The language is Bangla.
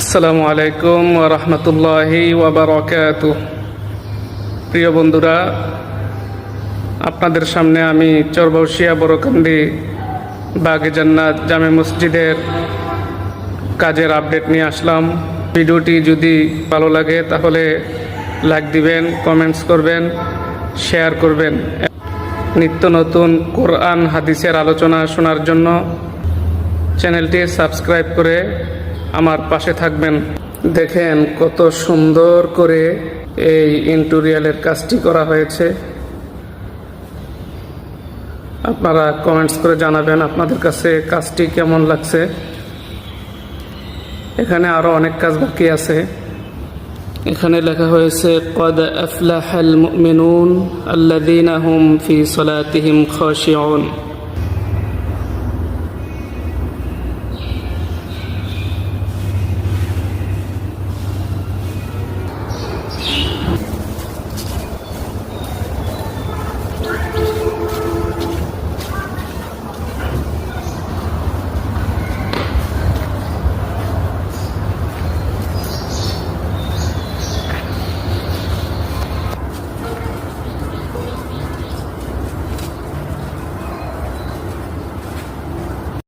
আসসালামু আলাইকুম রহমতুল্লাহি ওবরাকাত প্রিয় বন্ধুরা, আপনাদের সামনে আমি চরবৌশিয়া বড়কান্দি বাগে জান্নাত জামে মসজিদের কাজের আপডেট নিয়ে আসলাম। ভিডিওটি যদি ভালো লাগে তাহলে লাইক দিবেন, কমেন্টস করবেন, শেয়ার করবেন। নিত্য নতুন কোরআন, হাদিসের আলোচনা শোনার জন্য চ্যানেলটি সাবস্ক্রাইব করে আমার পাশে থাকবেন। দেখেন কত সুন্দর করে এই ইন্টুরিয়ালের কাজটি করা হয়েছে। আপনারা কমেন্টস করে জানাবেন আপনাদের কাছে কাজটি কেমন লাগছে। এখানে আরও অনেক কাজ বাকি আছে। এখানে লেখা হয়েছে, কদ আফলাহাল মুমিনুন আল্লাযীনা হুম ফি সালাতিহিম খাশিউন।